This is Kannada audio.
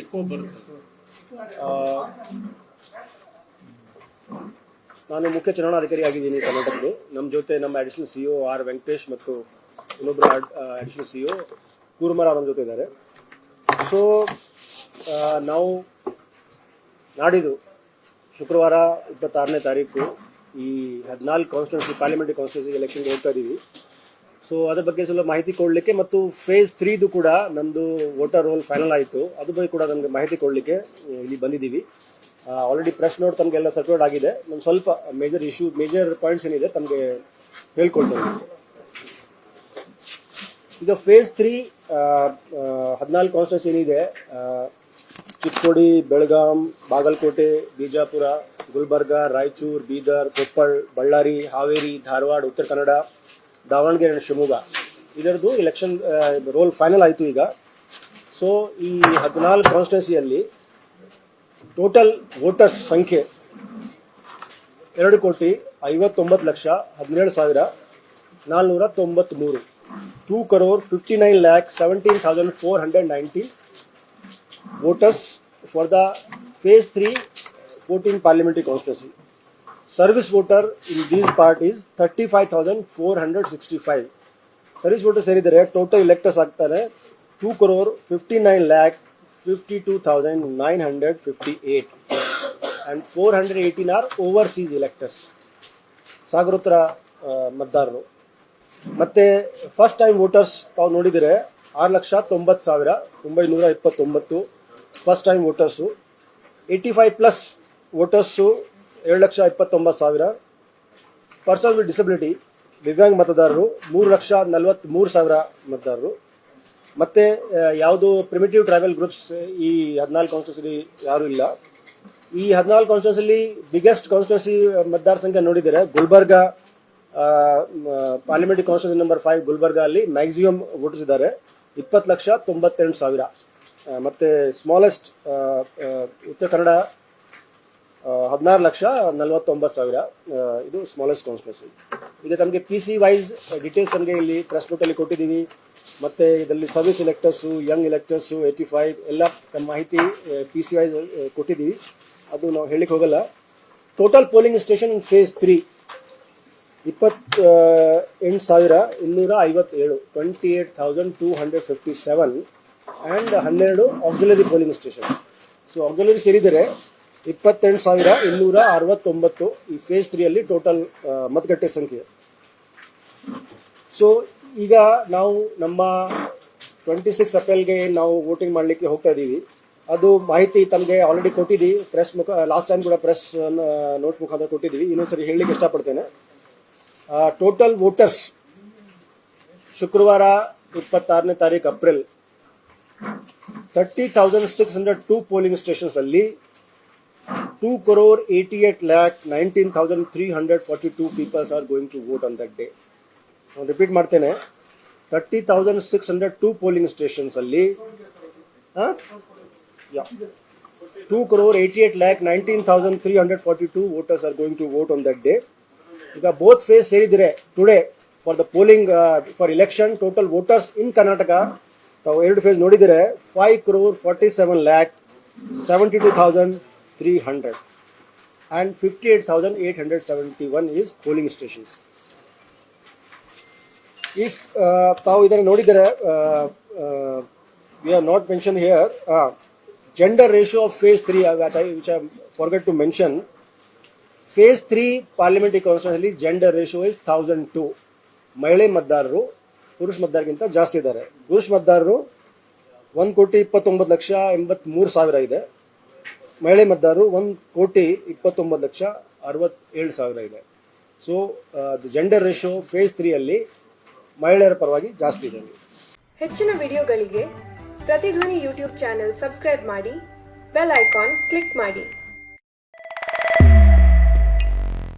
ಎಕೋ ಬರುತ್ತೆ ನಾನು ಮುಖ್ಯ ಚುನಾವಣಾಧಿಕಾರಿ ಆಗಿದ್ದೀನಿ ಕರ್ನಾಟಕದ್ದು ನಮ್ಮ ಜೊತೆ ನಮ್ಮ ಅಡಿಷನಲ್ ಸಿ ಆರ್ ವೆಂಕಟೇಶ್ ಮತ್ತು ಇನ್ನೊಬ್ಬರು ಅಡಿಷನಲ್ ಸಿ ಒ ಕೂರ್ಮರ ನಮ್ಮ ಜೊತೆ ಇದ್ದಾರೆ. ಸೊ ನಾವು ನಾಡಿದ್ದು ಶುಕ್ರವಾರ ಇಪ್ಪತ್ತಾರನೇ ತಾರೀಕು ಈ ಹದಿನಾಲ್ಕು ಕಾನ್ಸ್ಟಿಟ್ಯೂನ್ಸಿ ಪಾರ್ಲಿಮೆಂಟ್ ಕಾನ್ಸ್ಟಿಟ್ಯೂನ್ಸಿ ಎಲೆಕ್ಷನ್ಗೆ ಹೋಗ್ತಾ ಇದ್ದೀವಿ ಸೊ ಅದ್ರ ಬಗ್ಗೆ ಸ್ವಲ್ಪ ಮಾಹಿತಿ ಕೊಡಲಿಕ್ಕೆ ಮತ್ತು ಫೇಸ್ ತ್ರೀದು ಕೂಡ ನಮ್ಮದು ವೋಟರ್ ರೋಲ್ ಫೈನಲ್ ಆಯಿತು. ಅದ್ರ ಬಗ್ಗೆ ಕೂಡ ನಮಗೆ ಮಾಹಿತಿ ಕೊಡಲಿಕ್ಕೆ ಇಲ್ಲಿ ಬಂದಿದ್ದೀವಿ. ಆಲ್ರೆಡಿ ಪ್ರೆಸ್ ನೋಟ್ ತಮಗೆಲ್ಲ ಸರ್ಕ್ಯೂಟ್ ಆಗಿದೆ. ನಮ್ಮ ಸ್ವಲ್ಪ ಮೇಜರ್ ಇಶ್ಯೂ ಮೇಜರ್ ಪಾಯಿಂಟ್ಸ್ ಏನಿದೆ ತಮಗೆ ಹೇಳ್ಕೊಳ್ತೇನೆ ಈಗ ಫೇಸ್ ತ್ರೀ ಹದಿನಾಲ್ಕು ಕಾನ್ಸ್ಟೆನ್ಸ್ ಏನಿದೆ ಚಿಕ್ಕೋಡಿ, ಬೆಳಗಾಂ, ಬಾಗಲಕೋಟೆ, ಬಿಜಾಪುರ, ಗುಲ್ಬರ್ಗಾ, ರಾಯಚೂರು, ಬೀದರ್, ಕೊಪ್ಪಳ, ಬಳ್ಳಾರಿ, ಹಾವೇರಿ, ಧಾರವಾಡ, ಉತ್ತರ ಕನ್ನಡ ದಾವಣಗೆರೆ ಶಿವಮೊಗ್ಗ. ಇದರದ್ದು ಎಲೆಕ್ಷನ್ ರೋಲ್ ಫೈನಲ್ ಆಯಿತು ಈಗ. ಸೊ ಈ ಹದಿನಾಲ್ಕು ಕಾನ್ಸ್ಟಿಟ್ಯೂನ್ಸಿಯಲ್ಲಿ ಟೋಟಲ್ ವೋಟರ್ಸ್ ಸಂಖ್ಯೆ ಎರಡು ಕೋಟಿ ಐವತ್ತೊಂಬತ್ತು ಲಕ್ಷ ಹದಿನೇಳು ಸಾವಿರ ನಾಲ್ನೂರ ತೊಂಬತ್ಮೂರು two crore fifty nine lakh seventeen thousand four hundred nineteen voters for the phase 3 14 parliamentary constituency. Service voter in this part is 35,465. Service voters ಸೇರಿದರೆ ಟೋಟಲ್ ಎಲೆಕ್ಟರ್ಸ್ ಆಗ್ತಾರೆ two crore fifty nine lakh fifty two thousand nine hundred fifty eight and four hundred eighteen are overseas electors ಸಾಗರೋತ್ತರ ಮತದಾರರು. ಮತ್ತೆ ಫಸ್ಟ್ ಟೈಮ್ ವೋಟರ್ಸ್ ತಾವು ನೋಡಿದರೆ ಆರು ಲಕ್ಷ ತೊಂಬತ್ತು ಸಾವಿರ ಒಂಬೈನೂರ ಇಪ್ಪತ್ತೊಂಬತ್ತು first time voters eighty five plus voters ಏಳು ಲಕ್ಷ ಇಪ್ಪತ್ತೊಂಬತ್ತು ಸಾವಿರ. ಪರ್ಸನ್ ವಿತ್ ಡಿಸಬಿಲಿಟಿ, ದಿವ್ಯಾಂಗ ಮತದಾರರು ಮೂರು ಲಕ್ಷ ನಲವತ್ತ್ಮೂರು ಸಾವಿರ ಮತದಾರರು. ಮತ್ತೆ ಯಾವುದು ಪ್ರಿಮಿಟಿವ್ ಟ್ರಾವೆಲ್ ಗ್ರೂಪ್ಸ್ ಈ ಹದಿನಾಲ್ಕು ಕಾನ್ಸ್ಟಿಟ್ಯೂನ್ಸಿ ಯಾರೂ ಇಲ್ಲ. ಈ ಹದಿನಾಲ್ಕು ಕಾನ್ಸ್ಟಿಟ್ಯೂನ್ಸಿಲಿ ಬಿಗ್ಗೆಸ್ಟ್ ಕಾನ್ಸ್ಟಿಟ್ಯೂನ್ಸಿ ಮತದಾರ ಸಂಖ್ಯೆ ನೋಡಿದರೆ Gulbarga parliament constituency number five Gulbarga ಅಲ್ಲಿ ಮ್ಯಾಕ್ಸಿಮಮ್ ಓಟಿಸಿದ್ದಾರೆ ಇಪ್ಪತ್ತು ಲಕ್ಷ ತೊಂಬತ್ತೆಂಟು ಸಾವಿರ. ಮತ್ತೆ ಸ್ಮಾಲೆಸ್ಟ್ ಉತ್ತರ ಕನ್ನಡ ಹದಿನಾರು ಲಕ್ಷ ನಲವತ್ತೊಂಬತ್ತು ಸಾವಿರ ಇದು ಸ್ಮಾಲೆಸ್ಟ್ ಕಾನ್ಸ್ಟಿಟ್ಯೂನ್ಸಿ ಈಗ ತಮಗೆ ಪಿ ಸಿ ವೈಸ್ ಡೀಟೇಲ್ಸ್ ನಮಗೆ ಇಲ್ಲಿ ಪ್ರೆಸ್ ಅಲ್ಲಿ ಕೊಟ್ಟಿದ್ದೀವಿ. ಮತ್ತೆ ಇದರಲ್ಲಿ service electors young electors eighty five ಎಲ್ಲ ಮಾಹಿತಿ ಪಿ ಸಿ ವೈಸ್ ಕೊಟ್ಟಿದ್ದೀವಿ. ಅದು ನಾವು ಹೇಳಿಕ್ಕೆ ಹೋಗಲ್ಲ. Total polling station phase three ಇಪ್ಪತ್ತ ಎಂಟು ಸಾವಿರ ಇನ್ನೂರ ಐವತ್ತೇಳು twenty eight thousand two hundred fifty seven and ಹನ್ನೆರಡು auxiliary polling station so auxiliary ಸೇರಿದರೆ ಇಪ್ಪತ್ತೆಂಟು ಸಾವಿರ ಇನ್ನೂರ ಅರವತ್ತೊಂಬತ್ತು ಈ ಫೇಸ್ ತ್ರೀಯಲ್ಲಿ ಟೋಟಲ್ ಮತಗಟ್ಟೆ ಸಂಖ್ಯೆ. ಸೊ ಈಗ ನಾವು ನಮ್ಮ ಟ್ವೆಂಟಿ ಸಿಕ್ಸ್ ಏಪ್ರಿಲ್ಗೆ ನಾವು ವೋಟಿಂಗ್ ಮಾಡಲಿಕ್ಕೆ ಹೋಗ್ತಾ ಇದ್ದೀವಿ. ಅದು ಮಾಹಿತಿ ತಮಗೆ ಆಲ್ರೆಡಿ ಕೊಟ್ಟಿದ್ದೀವಿ. ಪ್ರೆಸ್ ಮುಖ ಲಾಸ್ಟ್ ಟೈಮ್ ಕೂಡ ಪ್ರೆಸ್ ನೋಟ್ ಮುಖಾಂತರ ಕೊಟ್ಟಿದ್ದೀವಿ. ಇನ್ನೊಂದ್ಸರಿ ಹೇಳಲಿಕ್ಕೆ ಇಷ್ಟಪಡ್ತೇನೆ. ಟೋಟಲ್ ವೋಟರ್ಸ್ ಶುಕ್ರವಾರ ಇಪ್ಪತ್ತಾರನೇ ತಾರೀಕು April thirty thousand six hundred two polling stations ಅಲ್ಲಿ two crore eighty lakh lakh people are three hundred vote on that day ನಾನು ರಿಪೀಟ್ ಮಾಡ್ತೇನೆ. Thirty thousand six hundred two polling stations ಅಲ್ಲಿ two crore eighty eight lakh nineteen thousand three hundred forty two voters are going to vote on that day ಈಗ ಬೋತ್ ಫೇಸ್ ಸೇರಿದರೆ today for the polling for election total voters in Karnataka ತಾವು ಎರಡು ಫೇಸ್ ನೋಡಿದರೆ five crore forty seven lakh seventy two thousand three hundred and fifty eight thousand eight hundred seventy one is polling stations if ತಾವು ಇದನ್ನು ನೋಡಿದರೆ we are not mention here gender ratio of phase three which I forget to mention phase three parliamentary constituency gender ratio is thousand to ಮಹಿಳೆ ಮತದಾರರು ಪುರುಷ ಮತದಾರಗಿಂತ ಜಾಸ್ತಿ ಇದ್ದಾರೆ. ಪುರುಷ ಮತದಾರರು ಒಂದು ಕೋಟಿ ಇಪ್ಪತ್ತೊಂಬತ್ತು ಲಕ್ಷ ಎಂಬತ್ಮೂರು ಸಾವಿರ ಇದೆ. ಮಹಿಳೆ ಮತದಾರರು ಒಂದು ಕೋಟಿ ಇಪ್ಪತ್ತೊಂಬತ್ತು ಲಕ್ಷ ಅರವತ್ತೇಳು ಸಾವಿರ ಇದೆ. ಸೊ ಜೆಂಡರ್ ರೇಷಿಯೋ ಫೇಸ್ ತ್ರೀಯಲ್ಲಿ ಮಹಿಳೆಯರ ಪರವಾಗಿ ಜಾಸ್ತಿ ಇದೆ. ಹೆಚ್ಚಿನ ವಿಡಿಯೋಗಳಿಗೆ ಪ್ರತಿಧ್ವನಿ ಯೂಟ್ಯೂಬ್ ಚಾನೆಲ್ ಸಬ್ಸ್ಕ್ರೈಬ್ ಮಾಡಿ, ಬೆಲ್ ಐಕಾನ್ ಕ್ಲಿಕ್ ಮಾಡಿ.